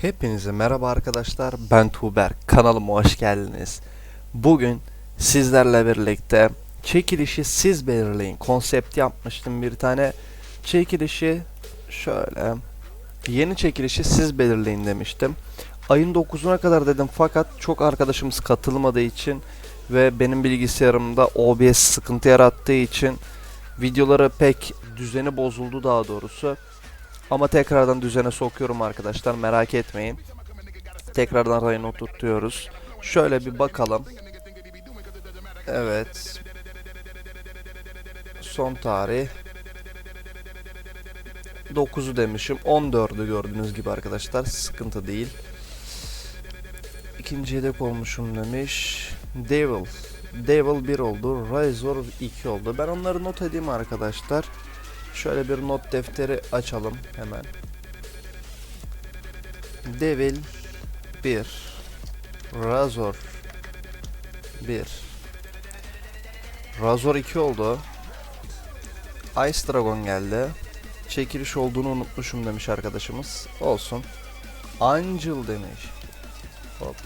Hepinize merhaba arkadaşlar. Ben Tuğber. Kanalıma hoş geldiniz. Bugün sizlerle birlikte çekilişi siz belirleyin. Konsept yapmıştım bir tane. Çekilişi şöyle yeni çekilişi siz belirleyin demiştim. Ayın 9'una kadar dedim fakat çok arkadaşımız katılmadığı için ve benim bilgisayarımda OBS sıkıntı yarattığı için videoları pek düzeni bozuldu daha doğrusu. Ama tekrardan düzene sokuyorum arkadaşlar merak etmeyin. Tekrardan rayını oturtuyoruz. Şöyle bir bakalım. Evet. Son tarih 9'u demişim. 14'ü gördüğünüz gibi arkadaşlar. Sıkıntı değil. İkinci yedek olmuşum demiş. Devil. Devil 1 oldu. Razor 2 oldu. Ben onları not edeyim arkadaşlar. Şöyle bir not defteri açalım hemen. Devil 1 Razor 1 Razor 2 oldu. Ice Dragon geldi. Çekiliş olduğunu unutmuşum demiş arkadaşımız. Olsun. Angel demiş. Hop.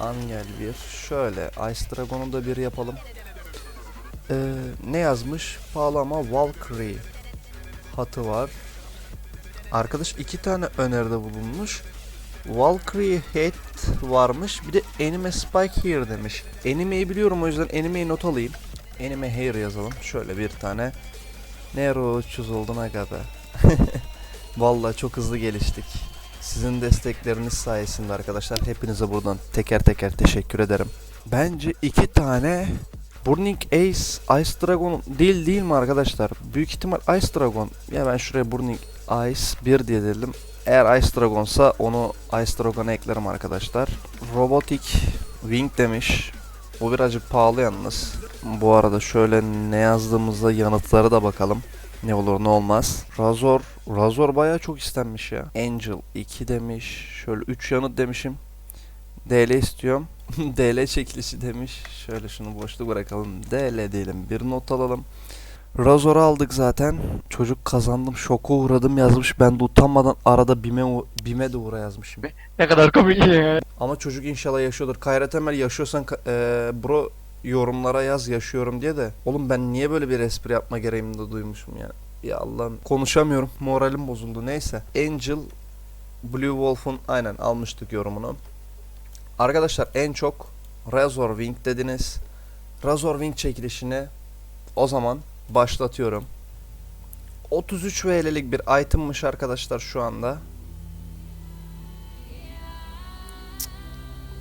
Angel 1. Şöyle Ice Dragon'u da bir yapalım. Ee, ne yazmış? Pahalı ama Valkyrie hatı var. Arkadaş iki tane öneride bulunmuş. Valkyrie Head varmış. Bir de Anime Spike Here demiş. Anime'yi biliyorum o yüzden anime'yi not alayım. Anime Hair yazalım. Şöyle bir tane. Nero 300 oldu ne kadar. Vallahi çok hızlı geliştik. Sizin destekleriniz sayesinde arkadaşlar hepinize buradan teker teker teşekkür ederim. Bence iki tane Burning Ace Ice Dragon değil değil mi arkadaşlar? Büyük ihtimal Ice Dragon. Ya ben şuraya Burning Ice 1 diye dedim. Eğer Ice Dragon'sa onu Ice Dragon'a eklerim arkadaşlar. Robotic Wing demiş. Bu birazcık pahalı yalnız. Bu arada şöyle ne yazdığımızda yanıtları da bakalım. Ne olur ne olmaz. Razor. Razor bayağı çok istenmiş ya. Angel 2 demiş. Şöyle 3 yanıt demişim. DL istiyorum. DL çekilişi demiş. Şöyle şunu boşluk bırakalım. DL diyelim. Bir not alalım. Razor'u aldık zaten. Çocuk kazandım. Şoka uğradım yazmış. Ben de utanmadan arada Bime, Bime de uğra yazmışım. Ne kadar komik ya. Ama çocuk inşallah yaşıyordur. Kayra Temel yaşıyorsan eee, bro yorumlara yaz yaşıyorum diye de. Oğlum ben niye böyle bir espri yapma gereğini duymuşum ya. Ya Allah'ım konuşamıyorum. Moralim bozuldu. Neyse. Angel Blue Wolf'un aynen almıştık yorumunu. Arkadaşlar en çok Razor Wing dediniz. Razor Wing çekilişini o zaman başlatıyorum. 33 VL'lik bir itemmiş arkadaşlar şu anda.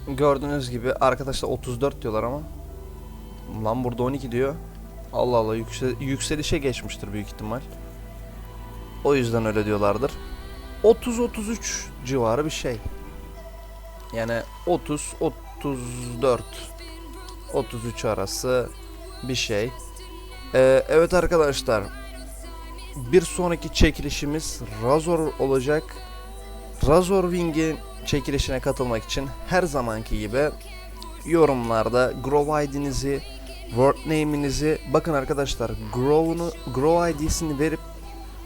Gördüğünüz gibi arkadaşlar 34 diyorlar ama. Lan burada 12 diyor. Allah Allah yüksel- yükselişe geçmiştir büyük ihtimal. O yüzden öyle diyorlardır. 30-33 civarı bir şey. Yani 30 34 33 arası bir şey. Ee, evet arkadaşlar. Bir sonraki çekilişimiz Razor olacak. Razor Wing'in çekilişine katılmak için her zamanki gibi yorumlarda Grow ID'nizi, Word name'inizi bakın arkadaşlar Grow'unu Grow ID'sini verip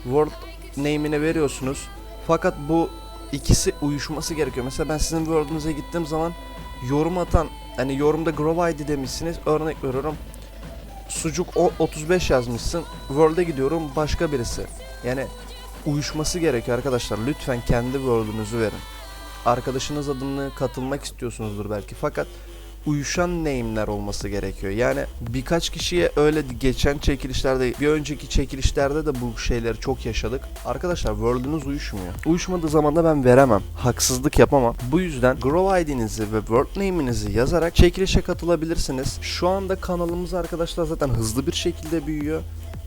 Word name'ine veriyorsunuz. Fakat bu ikisi uyuşması gerekiyor. Mesela ben sizin Word'unuza gittiğim zaman yorum atan hani yorumda Grow ID demişsiniz. Örnek veriyorum. Sucuk o 35 yazmışsın. Word'e gidiyorum başka birisi. Yani uyuşması gerekiyor arkadaşlar. Lütfen kendi Word'unuzu verin arkadaşınız adını katılmak istiyorsunuzdur belki fakat uyuşan name'ler olması gerekiyor. Yani birkaç kişiye öyle geçen çekilişlerde bir önceki çekilişlerde de bu şeyleri çok yaşadık. Arkadaşlar Word'unuz uyuşmuyor. Uyuşmadığı zaman da ben veremem. Haksızlık yapamam. Bu yüzden Grow ID'nizi ve Word name'inizi yazarak çekilişe katılabilirsiniz. Şu anda kanalımız arkadaşlar zaten hızlı bir şekilde büyüyor.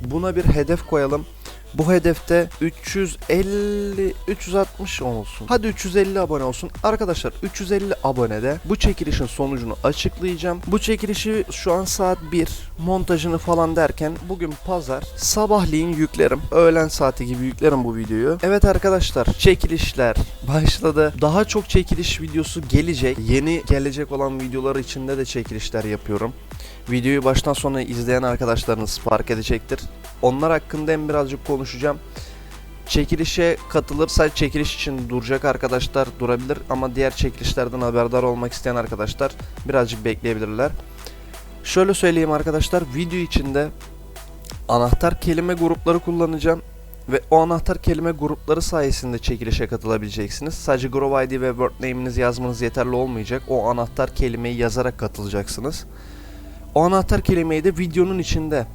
Buna bir hedef koyalım. Bu hedefte 350 360 olsun. Hadi 350 abone olsun. Arkadaşlar 350 abonede bu çekilişin sonucunu açıklayacağım. Bu çekilişi şu an saat 1 montajını falan derken bugün pazar sabahleyin yüklerim. Öğlen saati gibi yüklerim bu videoyu. Evet arkadaşlar çekilişler başladı. Daha çok çekiliş videosu gelecek. Yeni gelecek olan videolar içinde de çekilişler yapıyorum. Videoyu baştan sona izleyen arkadaşlarınız fark edecektir. Onlar hakkında hem birazcık konuşacağım Çekilişe katılıp sadece çekiliş için duracak arkadaşlar durabilir ama diğer çekilişlerden haberdar olmak isteyen arkadaşlar birazcık bekleyebilirler. Şöyle söyleyeyim arkadaşlar video içinde anahtar kelime grupları kullanacağım ve o anahtar kelime grupları sayesinde çekilişe katılabileceksiniz. Sadece Grove ID ve word name'inizi yazmanız yeterli olmayacak. O anahtar kelimeyi yazarak katılacaksınız. O anahtar kelimeyi de videonun içinde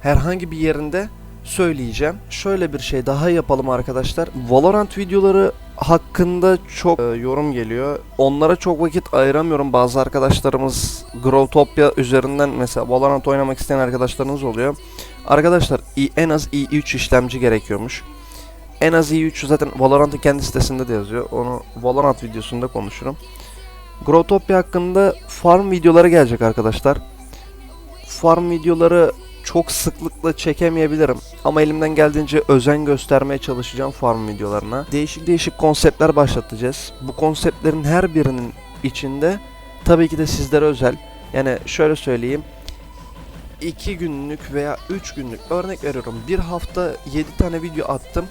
herhangi bir yerinde söyleyeceğim. Şöyle bir şey daha yapalım arkadaşlar. Valorant videoları hakkında çok e, yorum geliyor. Onlara çok vakit ayıramıyorum. Bazı arkadaşlarımız Growtopia üzerinden mesela Valorant oynamak isteyen arkadaşlarınız oluyor. Arkadaşlar en az i3 işlemci gerekiyormuş. En az i3 zaten Valorant'ın kendi sitesinde de yazıyor. Onu Valorant videosunda konuşurum. Growtopia hakkında farm videoları gelecek arkadaşlar. Farm videoları çok sıklıkla çekemeyebilirim ama elimden geldiğince özen göstermeye çalışacağım farm videolarına. Değişik değişik konseptler başlatacağız. Bu konseptlerin her birinin içinde tabii ki de sizlere özel. Yani şöyle söyleyeyim. 2 günlük veya 3 günlük örnek veriyorum. Bir hafta 7 tane video attım.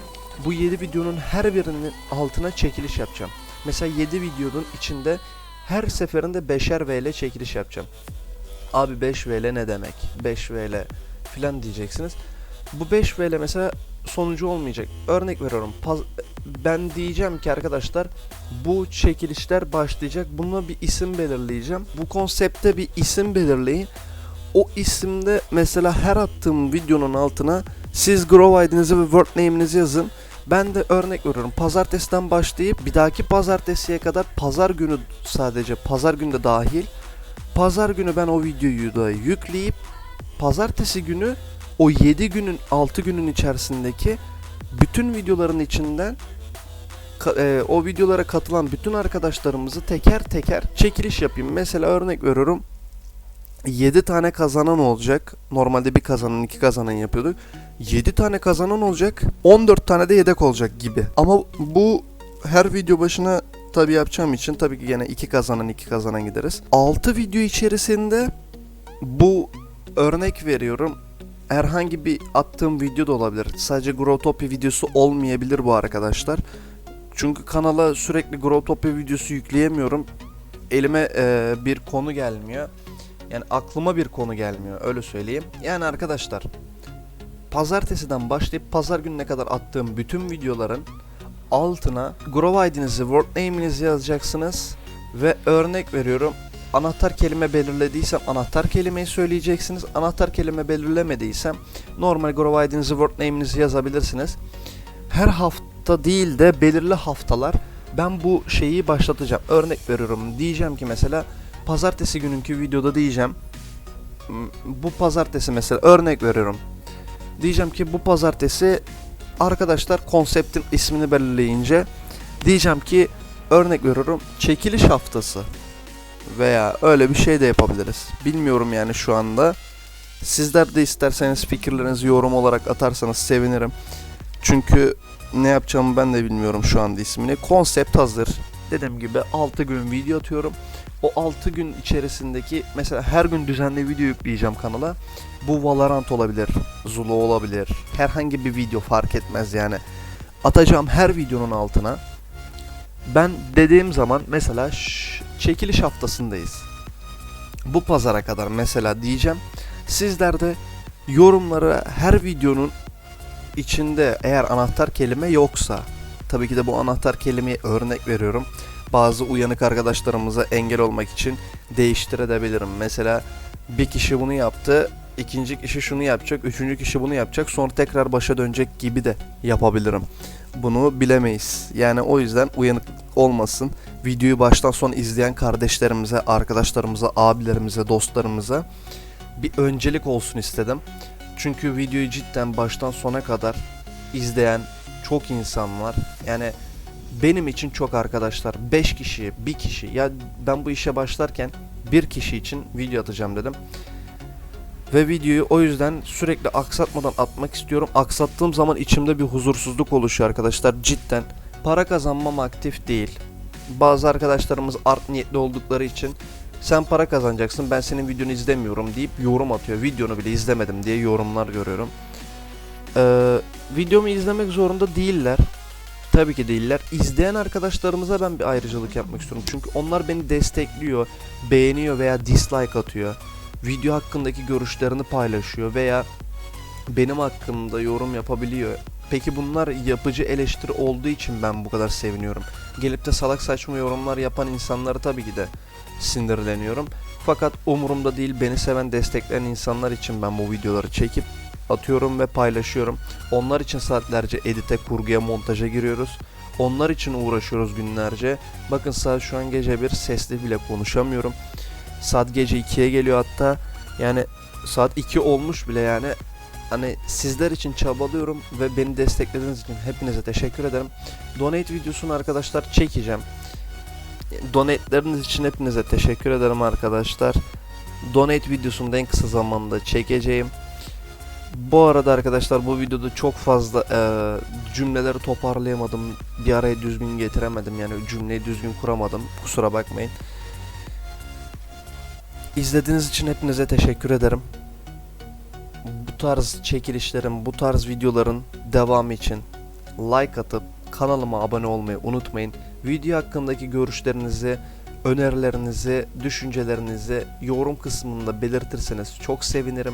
Bu 7 videonun her birinin altına çekiliş yapacağım. Mesela 7 videonun içinde her seferinde 5'er VL çekiliş yapacağım. Abi 5 VL ne demek? 5 VL filan diyeceksiniz. Bu 5 VL mesela sonucu olmayacak. Örnek veriyorum. Paz- ben diyeceğim ki arkadaşlar bu çekilişler başlayacak. Buna bir isim belirleyeceğim. Bu konsepte bir isim belirleyin. O isimde mesela her attığım videonun altına siz Grow ID'nizi ve word name'inizi yazın. Ben de örnek veriyorum. Pazartesiden başlayıp bir dahaki pazartesiye kadar pazar günü sadece pazar günü de dahil Pazar günü ben o videoyu da yükleyip pazartesi günü o 7 günün 6 günün içerisindeki bütün videoların içinden e, o videolara katılan bütün arkadaşlarımızı teker teker çekiliş yapayım. Mesela örnek veriyorum 7 tane kazanan olacak. Normalde bir kazanan iki kazanan yapıyorduk. 7 tane kazanan olacak. 14 tane de yedek olacak gibi. Ama bu her video başına tabi yapacağım için tabii ki gene iki kazanan iki kazanan gideriz. 6 video içerisinde bu örnek veriyorum. Herhangi bir attığım video da olabilir. Sadece Growtopia videosu olmayabilir bu arkadaşlar. Çünkü kanala sürekli Growtopia videosu yükleyemiyorum. Elime e, bir konu gelmiyor. Yani aklıma bir konu gelmiyor öyle söyleyeyim. Yani arkadaşlar pazartesiden başlayıp pazar gününe kadar attığım bütün videoların altına Grow ID'nizi, word name'inizi yazacaksınız ve örnek veriyorum anahtar kelime belirlediysem anahtar kelimeyi söyleyeceksiniz. Anahtar kelime belirlemediysem normal Grow ID'nizi, word name'inizi yazabilirsiniz. Her hafta değil de belirli haftalar ben bu şeyi başlatacağım. Örnek veriyorum diyeceğim ki mesela pazartesi gününkü videoda diyeceğim "M, bu pazartesi mesela örnek veriyorum. Diyeceğim ki bu pazartesi arkadaşlar konseptin ismini belirleyince diyeceğim ki örnek veriyorum çekiliş haftası veya öyle bir şey de yapabiliriz. Bilmiyorum yani şu anda. Sizler de isterseniz fikirlerinizi yorum olarak atarsanız sevinirim. Çünkü ne yapacağımı ben de bilmiyorum şu anda ismini. Konsept hazır. Dediğim gibi 6 gün video atıyorum. O 6 gün içerisindeki mesela her gün düzenli video yükleyeceğim kanala. Bu Valorant olabilir, Zulu olabilir. Herhangi bir video fark etmez yani. Atacağım her videonun altına ben dediğim zaman mesela çekiliş haftasındayız. Bu pazara kadar mesela diyeceğim. Sizler de yorumlara her videonun içinde eğer anahtar kelime yoksa tabii ki de bu anahtar kelimeyi örnek veriyorum. Bazı uyanık arkadaşlarımıza engel olmak için değiştirebilirim. Mesela bir kişi bunu yaptı, ikinci kişi şunu yapacak, üçüncü kişi bunu yapacak, sonra tekrar başa dönecek gibi de yapabilirim. Bunu bilemeyiz. Yani o yüzden uyanık olmasın. Videoyu baştan sona izleyen kardeşlerimize, arkadaşlarımıza, abilerimize, dostlarımıza bir öncelik olsun istedim. Çünkü videoyu cidden baştan sona kadar izleyen çok insan var. Yani benim için çok arkadaşlar 5 kişi, bir kişi ya ben bu işe başlarken bir kişi için video atacağım dedim. Ve videoyu o yüzden sürekli aksatmadan atmak istiyorum. Aksattığım zaman içimde bir huzursuzluk oluşuyor arkadaşlar cidden. Para kazanmam aktif değil. Bazı arkadaşlarımız art niyetli oldukları için sen para kazanacaksın ben senin videonu izlemiyorum deyip yorum atıyor. Videonu bile izlemedim diye yorumlar görüyorum. Ee, videomu izlemek zorunda değiller. Tabii ki değiller. İzleyen arkadaşlarımıza ben bir ayrıcalık yapmak istiyorum. Çünkü onlar beni destekliyor, beğeniyor veya dislike atıyor. Video hakkındaki görüşlerini paylaşıyor veya benim hakkımda yorum yapabiliyor. Peki bunlar yapıcı eleştiri olduğu için ben bu kadar seviniyorum. Gelip de salak saçma yorumlar yapan insanları tabii ki de sinirleniyorum. Fakat umurumda değil beni seven destekleyen insanlar için ben bu videoları çekip atıyorum ve paylaşıyorum. Onlar için saatlerce edite, kurguya, montaja giriyoruz. Onlar için uğraşıyoruz günlerce. Bakın saat şu an gece bir sesli bile konuşamıyorum. Saat gece 2'ye geliyor hatta. Yani saat 2 olmuş bile yani. Hani sizler için çabalıyorum ve beni desteklediğiniz için hepinize teşekkür ederim. Donate videosunu arkadaşlar çekeceğim. Donate'leriniz için hepinize teşekkür ederim arkadaşlar. Donate videosunu en kısa zamanda çekeceğim. Bu arada arkadaşlar bu videoda çok fazla eee, cümleleri toparlayamadım. Bir araya düzgün getiremedim yani cümleyi düzgün kuramadım. Kusura bakmayın. İzlediğiniz için hepinize teşekkür ederim. Bu tarz çekilişlerin, bu tarz videoların devamı için like atıp kanalıma abone olmayı unutmayın. Video hakkındaki görüşlerinizi, önerilerinizi, düşüncelerinizi yorum kısmında belirtirseniz çok sevinirim.